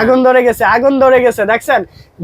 আগুন ধরে গেছে, আগুন ধরে গেছে। দেখছেন?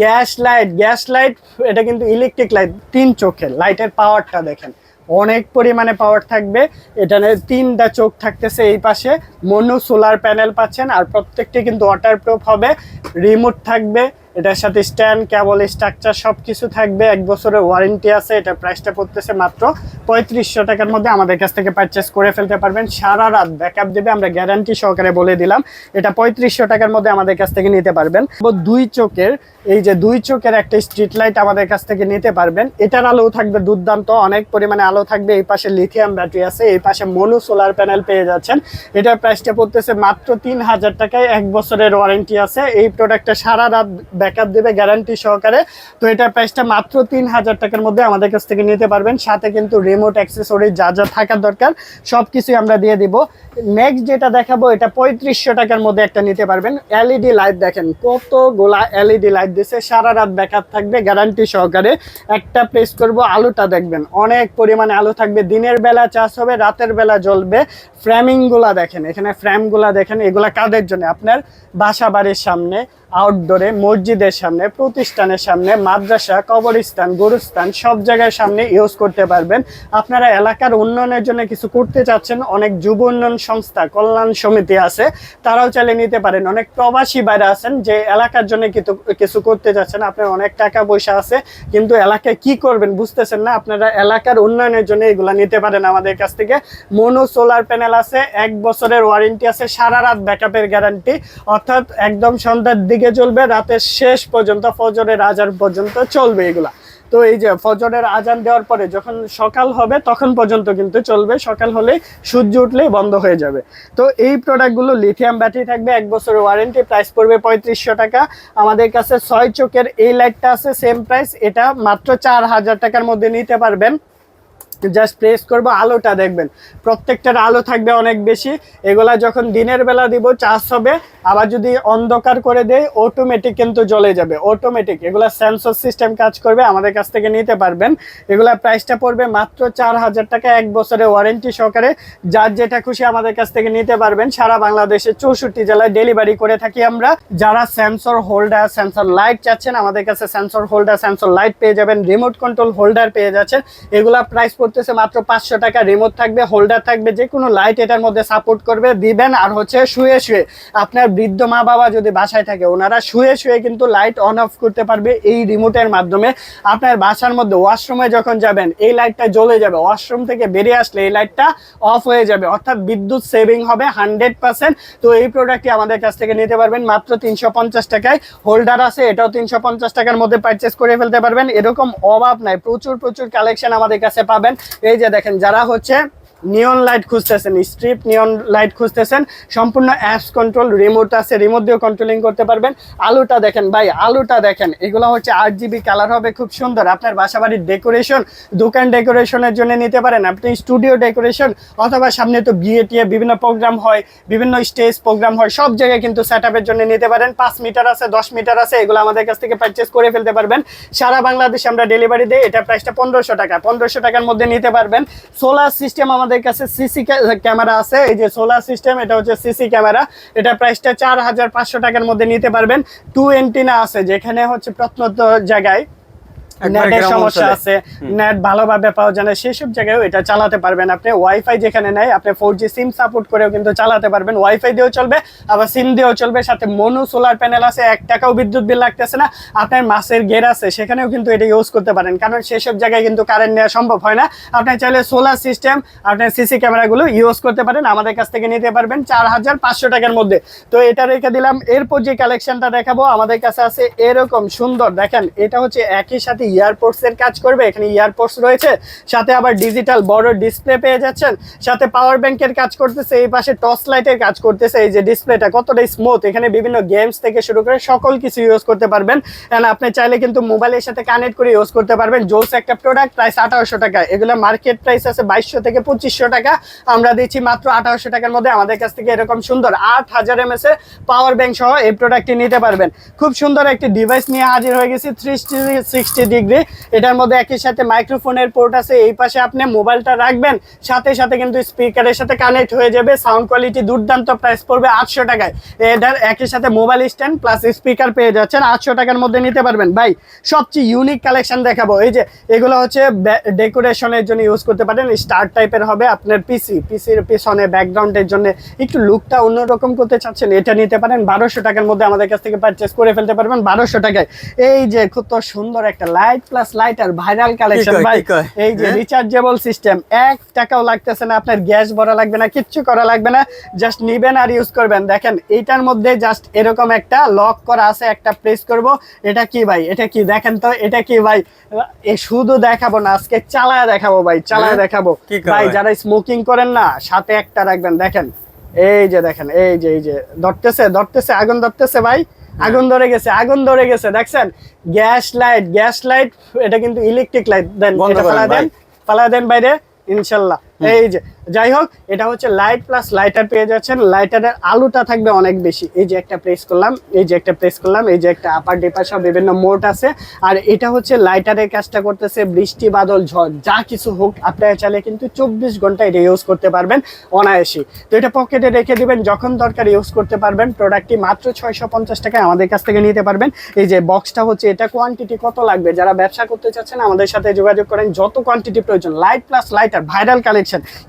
গ্যাস লাইট গ্যাস লাইট, এটা কিন্তু ইলেকট্রিক লাইট তিন চোখের লাইটের পাওয়ারটা দেখেন। অনেক পরিমাণে পাওয়ার থাকবে। এটানে তিনটা চোখ থাকতেছে এই পাশে। মনু সোলার প্যানেল পাচ্ছেন আর প্রত্যেকটি কিন্তু ওয়াটারপ্রুফ হবে। রিমোট থাকবে। এটার সাথে স্ট্যান্ড, কেবল স্ট্রাকচার সব কিছু থাকবে। এক বছরের ওয়ারেন্টি আছে, এটা প্রাইসটা পড়তেছে মাত্র পঁয়ত্রিশশো টাকার মধ্যে। আমাদের কাছ থেকে পারচেস করে ফেলতে পারবেন। সারা রাত ব্যাকআপ দেবে, আমরা গ্যারান্টি সহকারে বলে দিলাম। এটা পঁয়ত্রিশশো টাকার মধ্যে আমাদের কাছ থেকে নিতে পারবেন। দুই চোখের, এই যে দুই চোখের একটা স্ট্রিট লাইট আমাদের কাছ থেকে নিতে পারবেন। এটার আলো থাকবে দুর্দান্ত, অনেক পরিমাণে আলো থাকবে। এই পাশে লিথিয়াম ব্যাটারি আছে, এই পাশে মনো সোলার প্যানেল পেয়ে যাচ্ছেন। এটার প্রাইসটা পড়তেছে মাত্র তিন হাজার টাকায়। এক বছরের ওয়ারেন্টি আছে। এই প্রোডাক্টটা সারা রাত ব্যাকআপ দেবে গ্যারান্টি সহকারে। তো এটার প্রাইসটা মাত্র তিন হাজার টাকার মধ্যে আমাদের কাছ থেকে নিতে পারবেন। সাথে কিন্তু রিমোট অ্যাক্সেসরি যা যা থাকার দরকার সব কিছুই আমরা দিয়ে দিব। নেক্সট যেটা দেখাবো, এটা পঁয়ত্রিশশো টাকার মধ্যে একটা নিতে পারবেন। এলইডি লাইট দেখেন কতগুলা এলইডি লাইট দিছে, সারা রাত ব্যাকআপ থাকবে গ্যারান্টি সহকারে। একটা প্রেস করব, আলোটা দেখবেন, অনেক পরিমাণে আলো থাকবে। দিনের বেলা চাষ হবে, রাতের বেলা জ্বলবে। ফ্রেমিংগুলা দেখেন, এখানে ফ্রেমগুলা দেখেন, এগুলা কাদের জন্য? আপনার বাসা বাড়ির সামনে আউটডোরে মসজিদের সামনে, প্রতিষ্ঠানের সামনে, মাদ্রাসা, কবরস্থান, গুরুস্থান, সব জায়গায় সামনে ইউজ করতে পারবেন। আপনারা এলাকার উন্নয়নের জন্য কিছু করতে চাচ্ছেন, অনেক যুব উন্নয়ন সংস্থা কল্যাণ সমিতি আছে, তারাও চাইলে নিতে পারেন। অনেক প্রবাসী বাইরে আছেন যে এলাকার জন্য কিছু কিছু করতে যাচ্ছেন। আপনার অনেক টাকা পয়সা আছে, কিন্তু এলাকায় কি করবেন বুঝতেছেন না? আপনারা এলাকার উন্নয়নের জন্য এগুলা নিতে পারেন আমাদের কাছ থেকে। মনো সোলার প্যানেল আছে, এক বছরের ওয়ারেন্টি আছে, সারা রাত ব্যাকআপের গ্যারান্টি। অর্থাৎ একদম সন্ধ্যার দিকে চলবে, রাতের শেষ পর্যন্ত, ফজরের আজান পর্যন্ত চলবে এগুলা। তো এই যে ফজরের আজান দেওয়ার পরে যখন সকাল হবে, তখন পর্যন্ত কিন্তু চলবে। সকাল হলে সূর্য উঠলেই বন্ধ হয়ে যাবে। তো এই প্রোডাক্টগুলো লিথিয়াম ব্যাটারি থাকবে, এক বছরের ওয়ারেন্টি প্রাইস পড়বে পঁয়ত্রিশশো টাকা। আমাদের কাছে ছয় চোখের এই লাইটটা আছে সেম প্রাইস এটা মাত্র চার হাজার টাকার মধ্যে নিতে পারবেন। জাস্ট প্রেস করব, আলোটা দেখবেন। প্রত্যেকটার আলো থাকবে অনেক বেশি। এগুলা যখন দিনের বেলা দিব চার্জ হবে। আবার যদি অন্ধকার করে দেয় অটোমেটিক কিন্তু জ্বলে যাবে। অটোমেটিক এগুলা সেন্সর সিস্টেম কাজ করবে, আমাদের কাছ থেকে নিতে পারবেন। এগুলা প্রাইসটা পড়বে মাত্র চার হাজার টাকা, এক বছরের ওয়ারেন্টি সহকারে। যার যেটা খুশি আমাদের কাছ থেকে নিতে পারবেন। সারা বাংলাদেশে চৌষট্টি জেলায় ডেলিভারি করে থাকি আমরা। যারা সেন্সর হোল্ডার সেন্সর লাইট চাচ্ছেন, আমাদের কাছে সেন্সর হোল্ডার সেন্সর লাইট পেয়ে যাবেন। রিমোট কন্ট্রোল হোল্ডার পেয়ে যাচ্ছেন। এগুলা প্রাইস পড়তেছে মাত্র পাঁচশো টাকা রিমোট থাকবে হোল্ডার থাকবে, যে কোনো লাইট এটার মধ্যে সাপোর্ট করবে, দিবেন আর হচ্ছে শুয়ে শুয়ে। আপনার বৃদ্ধ মা বাবা যদি বাসায় থাকে, ওনারা শুয়ে শুয়ে কিন্তু লাইট অন অফ করতে পারবে এই রিমোটের মাধ্যমে। আপনার বাসার মধ্যে ওয়াশরুমে যখন যাবেন, এই লাইটটা জ্বলে যাবে। ওয়াশরুম থেকে বেরিয়ে আসলে এই লাইটটা অফ হয়ে যাবে। অর্থাৎ বিদ্যুৎ সেভিং হবে হান্ড্রেড পার্সেন্ট তো এই প্রোডাক্টটি আমাদের কাছ থেকে নিতে পারবেন মাত্র তিনশো পঞ্চাশ টাকায়। হোল্ডার আছে, এটাও তিনশো পঞ্চাশ টাকার মধ্যে পারচেস করে ফেলতে পারবেন। এরকম অভাব নাই। প্রচুর প্রচুর কালেকশন আমাদের কাছে পাবেন। এই যে দেখেন যারা হচ্ছে নিয়ন লাইট খুঁজতেছেন স্ট্রিপ নিয়ন লাইট খুঁজতেছেন। সম্পূর্ণ অ্যাপস কন্ট্রোল রিমোট আছে রিমোট দিয়েও কন্ট্রোলিং করতে পারবেন। আলুটা দেখেন ভাই, আলুটা দেখেন। এগুলো হচ্ছে আট জিবি কালার হবে, খুব সুন্দর। আপনার বাসা বাড়ির ডেকোরেশন দোকান ডেকোরেশনের জন্য নিতে পারেন। আপনি স্টুডিও ডেকোরেশন অথবা সামনে তো বিয়ে টিয়ে বিভিন্ন প্রোগ্রাম হয়, বিভিন্ন স্টেজ প্রোগ্রাম হয়, সব জায়গায় কিন্তু সেট জন্য নিতে পারেন। পাঁচ মিটার আছে, দশ মিটার আছে, এগুলো আমাদের কাছ থেকে পারচেস করে ফেলতে পারবেন। সারা বাংলাদেশে আমরা ডেলিভারি দিই, এটা প্রাইসটা পনেরোশো টাকা। পনেরোশো টাকার মধ্যে নিতে পারবেন। সোলার সিস্টেম আমাদের কাছে সিসি ক্যামেরা আছে। এই যে সোলার সিস্টেম এটা হচ্ছে সিসি ক্যামেরা এটা প্রাইসটা চার হাজার পাঁচশো টাকার মধ্যে নিতে পারবেন। টু এন্টিনা আছে, যেখানে হচ্ছে প্রত্যন্ত জায়গায়। নেটের সমস্যা আছে নেট ভালোভাবে পাওয়া যায় না সেসব জায়গায়ও এটা চালাতে পারবেন আপনি ওয়াইফাই যেখানে নেই আপনি ফোর জি সিম সাপোর্ট করেও কিন্তু চালাতে পারবেন। ওয়াইফাই দিয়েও চলবে আবার সিম দিয়েও চলবে। সাথে মনো সোলার প্যানেল আছে এক টাকাও বিদ্যুৎ বিল লাগতেছে না। আপনার মাসের গের আছে সেখানেও কিন্তু এটা ইউজ করতে পারেন। কারণ সেসব জায়গায় কিন্তু কারেন্ট নেওয়া সম্ভব হয় না। আপনি চাইলে সোলার সিস্টেম আপনার সিসি ক্যামেরাগুলো ইউজ করতে পারেন। আমাদের কাছ থেকে নিতে পারবেন চার হাজার পাঁচশো টাকার মধ্যে। তো এটা রেখে দিলাম। এরপর যে কালেকশনটা দেখাবো আমাদের কাছে আছে এরকম সুন্দর। দেখেন এটা হচ্ছে একই সাথে ইয়ারপোর্টস এর কাজ করবে, এখানে ইয়ারপোর্টস রয়েছে, সাথে আবার ডিজিটাল বড় ডিসপ্লে পেয়ে যাচ্ছেন, সাথে পাওয়ার ব্যাংকের কাজ করতেছে, এই পাশে টর্চ লাইটের কাজ করতেছে, এই যে ডিসপ্লেটা কতটা স্মুথ এখানে বিভিন্ন গেমস থেকে শুরু করে সকল কিছু ইউজ করতে পারবেন এন্ড আপনি চাইলে কিন্তু মোবাইলের সাথে কানেক্ট করে ইউজ করতে পারবেন জোস একটা প্রোডাক্ট প্রাইস আঠারোশো টাকা, এগুলো মার্কেট প্রাইস আছে বাইশশো থেকে পঁচিশশো টাকা, আমরা দিচ্ছি মাত্র আঠারোশো টাকার মধ্যে, আমাদের কাছ থেকে এরকম সুন্দর আট হাজার এমএস এর পাওয়ার ব্যাংক সহ এই প্রোডাক্টটি নিতে পারবেন। খুব সুন্দর একটি ডিভাইস নিয়ে হাজির হয়ে গেছি থ্রি সিক্সটি ডিগ্রি। এটার মধ্যে একই সাথে মাইক্রোফোনের পোর্ট আছে, এই পাশে আপনি মোবাইলটা রাখবেন, সাথে সাথে কিন্তু স্পিকারের সাথে কানেক্ট হয়ে যাবে সাউন্ড কোয়ালিটি দুর্দান্ত প্রাইস পড়বে আটশো টাকায়। এটার একই সাথে মোবাইল স্ট্যান্ড প্লাস স্পিকার পেয়ে যাচ্ছেন, আটশো টাকার মধ্যে নিতে পারবেন। ভাই, সবচেয়ে ইউনিক কালেকশন দেখাবো। এই যে, এগুলো হচ্ছে ডেকোরেশনের জন্য ইউজ করতে পারেন স্টার টাইপের হবে আপনার পিসি পিসির পিছনে ব্যাকগ্রাউন্ডের জন্য একটু লুকটা অন্যরকম করতে চাচ্ছেন, এটা নিতে পারেন, বারোশো টাকার মধ্যে আমাদের কাছ থেকে পারচেস করে ফেলতে পারবেন, বারোশো টাকায়। এই যে কত সুন্দর একটা প্লাস লাইট আর ভাইরাল কালেকশন ভাই। এই যে হ্যাঁ? রিচার্জেবল সিস্টেম এক টাকাও লাগতেছে না আপনার গ্যাস ভরা লাগবে না কিচ্ছু করা লাগবে না জাস্ট নিবেন আর ইউজ করবেন। দেখেন এইটার মধ্যে জাস্ট এরকম একটা লক করা আছে একটা প্রেস করব। এটা কি ভাই? এটা কি? দেখেন তো এটা কি ভাই? এ শুধু দেখাবো না আজকে চালায় দেখাবো ভাই চালায় হ্যাঁ? দেখাবো। ভাই? যারা স্মোকিং করেন না সাথে একটা রাখবেন। দেখেন এই যে দেখেন এই যে এই যে ধরতেছে ধরতেছে আগুন ধরতেছে ভাই। আগুন ধরে গেছে আগুন ধরে গেছে দেখছেন গ্যাস লাইট গ্যাস লাইট এটা কিন্তু ইলেকট্রিক লাইট দেন ফালা দেন। ফালা দেন বাইরে ইনশাল্লাহ এই যে, যাই হোক, এটা হচ্ছে লাইট প্লাস লাইটার পেয়ে যাচ্ছেন। লাইটারের আলুটা থাকবে অনেক বেশি। এই যে একটা প্রেস করলাম, এই যে একটা প্রেস করলাম, এই যে একটা আপার ডিপার সব বিভিন্ন মোড আছে। আর এটা হচ্ছে লাইটারের কাজটা করতেছে বৃষ্টি, বাদল, ঝড়, যা কিছু হোক, আপনারা চাইলে কিন্তু চব্বিশ ঘণ্টা এটা ইউজ করতে পারবেন অনায়াসী তো এটা পকেটে রেখে দিবেন, যখন দরকার ইউজ করতে পারবেন প্রোডাক্টটি মাত্র ছয়শো পঞ্চাশ টাকায় আমাদের কাছ থেকে নিতে পারবেন। এই যে বক্সটা হচ্ছে এটা কোয়ান্টিটি কত লাগবে? যারা ব্যবসা করতে চাচ্ছেন, আমাদের সাথে যোগাযোগ করেন। যত কোয়ান্টিটি প্রয়োজন light plus lighter viral collection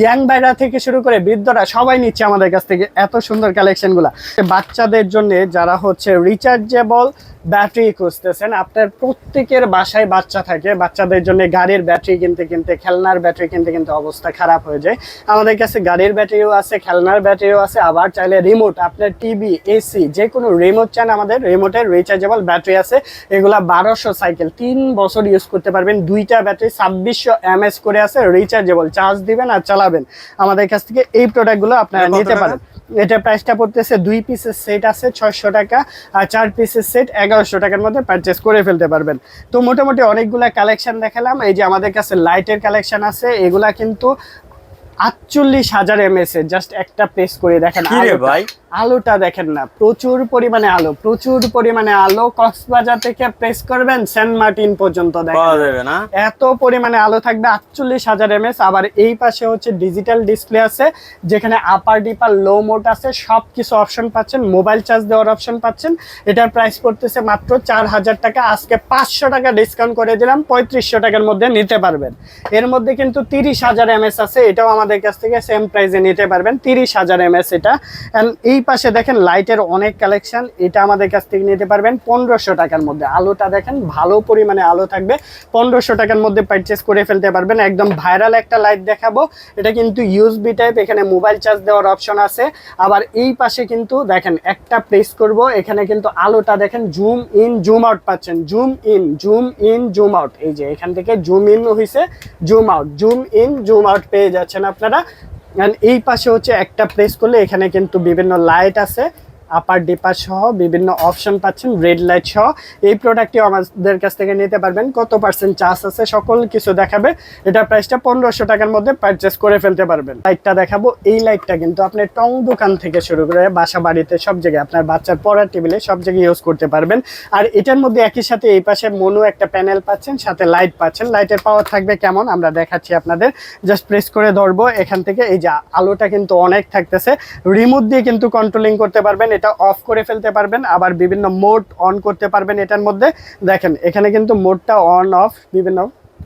young ভাইরা থেকে শুরু করে বৃদ্ধরা সবাই নিচ্ছে আমাদের কাছ থেকে এত সুন্দর কালেকশনগুলো বাচ্চাদের জন্য যারা হচ্ছে রিচার্জেবল ব্যাটারি খুঁজতেছেন। আপনার প্রত্যেকের বাসায় বাচ্চা থাকে। বাচ্চাদের জন্য গাড়ির ব্যাটারি কিনতে কিনতে খেলনার ব্যাটারি কিনতে কিনতে অবস্থা খারাপ হয়ে যায়। আমাদের কাছে গাড়ির ব্যাটারিও আছে খেলনার ব্যাটারিও আছে। আবার চাইলে রিমোট আপনার টিভি এসি যে কোনো রিমোট চান আমাদের রিমোটের রিচার্জেবল ব্যাটারি আছে। এগুলা বারোশো সাইকেল তিন বছর ইউজ করতে পারবেন। দুইটা ব্যাটারি ছাব্বিশশো এমএস করে আছে রিচার্জেবল চার্জ দিবেন আর চালাবেন। আমাদের কাছ থেকে এই প্রোডাক্টগুলো আপনারা নিতে পারেন। এটা প্রাইসটা পড়তেছে দুই পিসের সেট আছে ছয়শো টাকা আর চার পিসের সেট এগারোশো টাকার মধ্যে পারচেস করে ফেলতে পারবেন। তো মোটামুটি অনেকগুলা কালেকশন দেখালাম। এই যে আমাদের কাছে লাইটের কালেকশান আছে, এগুলা কিন্তু আটচল্লিশ হাজার এমএস এর জাস্ট একটা প্রেস করে দেখেন ভাই? আলোটা দেখেন না প্রচুর পরিমাণে আলো প্রচুর পরিমাণে আলো কক্সবাজার থেকে প্রেস করবেন সেন্ট মার্টিন পর্যন্ত দেখেন। এত পরিমাণে আলো থাকবে আটচল্লিশ হাজার এমএস আবার এই পাশে হচ্ছে ডিজিটাল ডিসপ্লে আছে যেখানে আপার ডিপার লো মোড আছে সব কিছু অপশন পাচ্ছেন মোবাইল চার্জ দেওয়ার অপশন পাচ্ছেন। এটার প্রাইস পড়তেছে মাত্র চার হাজার টাকা আজকে পাঁচশো টাকা ডিসকাউন্ট করে দিলাম পঁয়ত্রিশশো টাকার মধ্যে নিতে পারবেন। এর মধ্যে কিন্তু তিরিশ হাজার এমএস আছে এটাও আমাদের কাছ থেকে সেম প্রাইসে নিতে পারবেন, তিরিশ হাজার এমএস এটা। And এই পাশে দেখেন লাইটের অনেক কালেকশন এটা আমাদের কাছ থেকে নিতে পারবেন পনেরোশো টাকার মধ্যে। আলোটা দেখেন ভালো পরিমাণে আলো থাকবে, পনেরোশো টাকার মধ্যে পারচেস করে ফেলতে পারবেন। একদম ভাইরাল একটা লাইট দেখাবো। এটা কিন্তু ইউএসবি টাইপ এখানে মোবাইল চার্জ দেওয়ার অপশন আছে। আবার এই পাশে কিন্তু দেখেন একটা প্রেস করব, এখানে কিন্তু আলোটা দেখেন জুম ইন জুম আউট পাচ্ছেন। Zoom in zoom in zoom out এই যে এখান থেকে জুম ইন হয়েছে zoom out zoom in zoom out পেয়ে যাচ্ছেন আপনারা। এই পাশে হচ্ছে একটা প্রেস করলে এখানে কিন্তু বিভিন্ন লাইট আছে। আপার ডিপার সহ বিভিন্ন অপশন পাচ্ছেন রেড লাইট সহ। এই প্রোডাক্টটি আমাদের কাছ থেকে নিতে পারবেন। কত পার্সেন্ট চার্জ আছে? সকল কিছু দেখাবে। এটা প্রাইসটা পনেরোশো টাকার মধ্যে পারচেস করে ফেলতে পারবেন। লাইটটা দেখাবো। এই লাইটটা কিন্তু আপনি টং দোকান থেকে শুরু করে বাসা বাড়িতে সব জায়গায় আপনার বাচ্চার পড়ার টেবিলে সব জায়গায় ইউজ করতে পারবেন। আর এটার মধ্যে একই সাথে এই পাশে মনো একটা প্যানেল পাচ্ছেন, সাথে লাইট পাচ্ছেন। লাইটের পাওয়ার থাকবে কেমন? আমরা দেখাচ্ছি আপনাদের। জাস্ট প্রেস করে ধরবো। এখান থেকে এই যে আলোটা কিন্তু অনেক থাকতেছে। রিমোট দিয়ে কিন্তু কন্ট্রোলিং করতে পারবেন। এটা অফ করে ফেলতে পারবেন, আবার বিভিন্ন মোড অন করতে পারবেন এটার মধ্যে। দেখেন, এখানে কিন্তু মোডটা অন অফ বিভিন্ন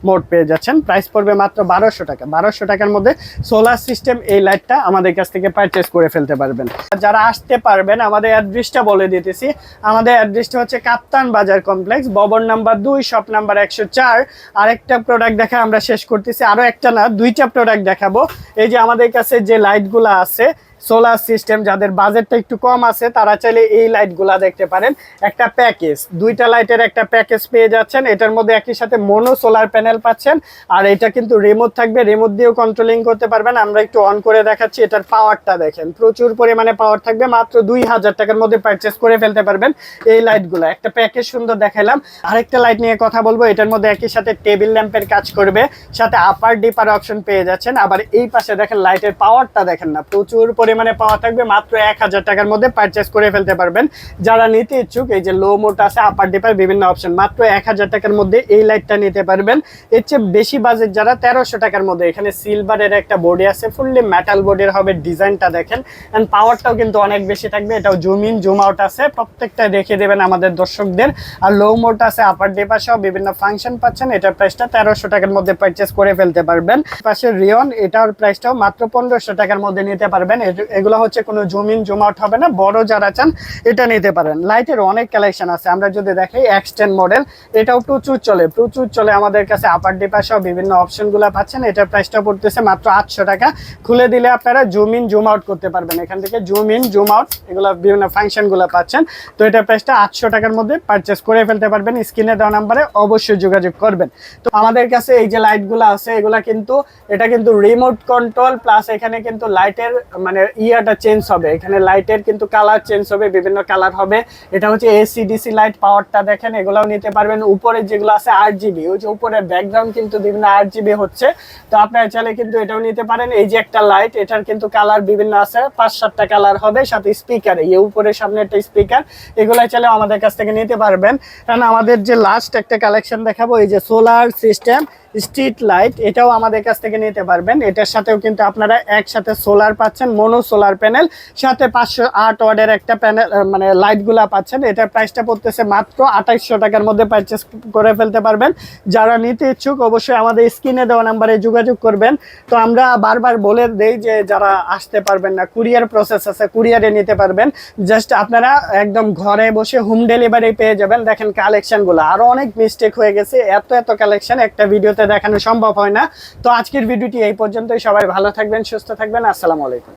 মোড পেয়ে যাচ্ছেন। প্রাইস পড়বে মাত্র বারোশো টাকা। বারোশো টাকার মধ্যে সোলার সিস্টেম এই লাইটটা আমাদের কাছ থেকে পারচেস করে ফেলতে পারবেন। যারা আসতে পারবেন, আমাদের অ্যাড্রেসটা বলে দিতেছি। আমাদের অ্যাড্রেসটা হচ্ছে কাপ্তান বাজার কমপ্লেক্স ভবন নাম্বার দুই শপ নাম্বার একশো চার। আরেকটা প্রোডাক্ট দেখা আমরা শেষ করতেছি। আরও একটা না, দুইটা প্রোডাক্ট দেখাবো। এই যে আমাদের কাছে যে লাইটগুলো আছে সোলার সিস্টেম যাদের বাজেটটা একটু কম আছে, তারা চাইলে এই লাইটগুলা দেখতে পারেন। একটা প্যাকেজ দুইটা লাইটের একটা প্যাকেজ পেয়ে যাচ্ছেন। এটার মধ্যে একই সাথে মোনো সোলার প্যানেল পাচ্ছেন। আর এটা কিন্তু রিমোট থাকবে রিমোট দিয়েও কন্ট্রোলিং করতে পারবেন। আমরা একটু অন করে দেখাচ্ছি, এটার পাওয়ারটা দেখেন। প্রচুর পরিমাণে পাওয়ার থাকবে, মাত্র দুই হাজার টাকার মধ্যে পারচেস করে ফেলতে পারবেন এই লাইটগুলো একটা প্যাকেজ সুন্দর দেখালাম আরেকটা লাইট নিয়ে কথা বলব, এটার মধ্যে একই সাথে টেবিল ল্যাম্পের কাজ করবে। সাথে আপার ডিপার অপশন পেয়ে যাচ্ছেন। আবার এই পাশে দেখেন লাইটের পাওয়ারটা দেখেন না, প্রচুর পরিমাণে পাওয়া থাকবে, মাত্র এক হাজার টাকার মধ্যে পারচেস করে ফেলতে পারবেন। যারা নিতে ইচ্ছুক, এই যে লো মোট আছে আপার ডিপার বিভিন্ন অপশন মাত্র এক হাজার টাকার মধ্যে এই লাইটটা নিতে পারবেন। এর চেয়ে বেশি বাজেট যারা তেরোশো টাকার মধ্যে, এখানে সিলভারের একটা বডি আছে ফুললি মেটাল বডির হবে ডিজাইনটা দেখেন। অ্যান্ড পাওয়ারটাও কিন্তু অনেক বেশি থাকবে, এটাও জুম ইন জুম আউট আছে প্রত্যেকটা রেখে দেবেন আমাদের দর্শকদের। আর লো মোট আছে আপার ডিপার সহ বিভিন্ন ফাংশন পাচ্ছেন, এটার প্রাইসটা তেরোশো টাকার মধ্যে পারচেস করে ফেলতে পারবেন। পাশে রিয়ন এটার প্রাইসটাও মাত্র পনেরোশো টাকার মধ্যে নিতে পারবেন এগুলো হচ্ছে কোনো জুম ইন জুম আউট হবে না, বড় যারা চান এটা নিতে পারেন। লাইটের অনেক কালেকশন আছে, আমরা যদি দেখি এক্সটেন মডেল এটাও প্রচুর চলে প্রচুর চলে আমাদের কাছে আপার ডিপার সহ বিভিন্ন অপশনগুলো পাচ্ছেন এটার প্রাইসটা পড়তেছে মাত্র আটশো টাকা। খুলে দিলে আপনারা জুম ইন জুম আউট করতে পারবেন, এখান থেকে জুম ইন জুম আউট এগুলো বিভিন্ন ফাংশনগুলো পাচ্ছেন, তো এটার প্রাইসটা আটশো টাকার মধ্যে পারচেস করে ফেলতে পারবেন স্ক্রিনে দেওয়া নাম্বারে অবশ্যই যোগাযোগ করবেন। তো আমাদের কাছে এই যে লাইটগুলো আছে, এগুলা কিন্তু, এটা কিন্তু রিমোট কন্ট্রোল প্লাস এখানে কিন্তু লাইটের মানে ইয়াটা চেঞ্জ হবে। এখানে লাইটের কিন্তু কালার চেঞ্জ হবে, বিভিন্ন কালার হবে। এটা হচ্ছে এসিডিসি লাইট পাওয়ারটা দেখেন, এগুলাও নিতে পারবেন। উপরে যেগুলো আছে আট জিবি ওই যে উপরে ব্যাকগ্রাউন্ড কিন্তু বিভিন্ন আট জিবি হচ্ছে। তো আপনারা চাইলে কিন্তু এটাও নিতে পারেন। এই যে একটা লাইট এটার কিন্তু কালার বিভিন্ন আছে পাঁচ সাতটা কালার হবে, সাথে স্পিকার এই উপরে সামনে একটা স্পিকার এগুলো চাইলে আমাদের কাছ থেকে নিতে পারবেন। কারণ আমাদের যে লাস্ট একটা কালেকশন দেখাবো, এই যে সোলার সিস্টেম স্ট্রিট লাইট, এটাও আমাদের কাছ থেকে নিতে পারবেন। এটার সাথেও কিন্তু আপনারা একসাথে সোলার পাচ্ছেন মনো সোলার প্যানেল সাথে পাঁচশো আট ওয়ার্ডের একটা প্যানেল মানে লাইটগুলা পাচ্ছেন। এটার প্রাইসটা পড়তেছে মাত্র আঠাইশশো টাকার মধ্যে পারচেস করে ফেলতে পারবেন। যারা নিতে ইচ্ছুক, অবশ্যই আমাদের স্ক্রিনে দেওয়া নাম্বারে যোগাযোগ করবেন। তো আমরা বারবার বলে দেই যে যারা আসতে পারবেন না কুরিয়ার প্রসেস আছে কুরিয়ারে নিতে পারবেন। জাস্ট আপনারা একদম ঘরে বসে হোম ডেলিভারি পেয়ে যাবেন। দেখেন কালেকশনগুলো আরও অনেক মিস্টেক হয়ে গেছে। এত এত কালেকশন একটা ভিডিওতে দেখানো সম্ভব হয় না। তো আজকের ভিডিওটি এই পর্যন্তই। সবাই ভালো থাকবেন, সুস্থ থাকবেন। আসসালামু আলাইকুম।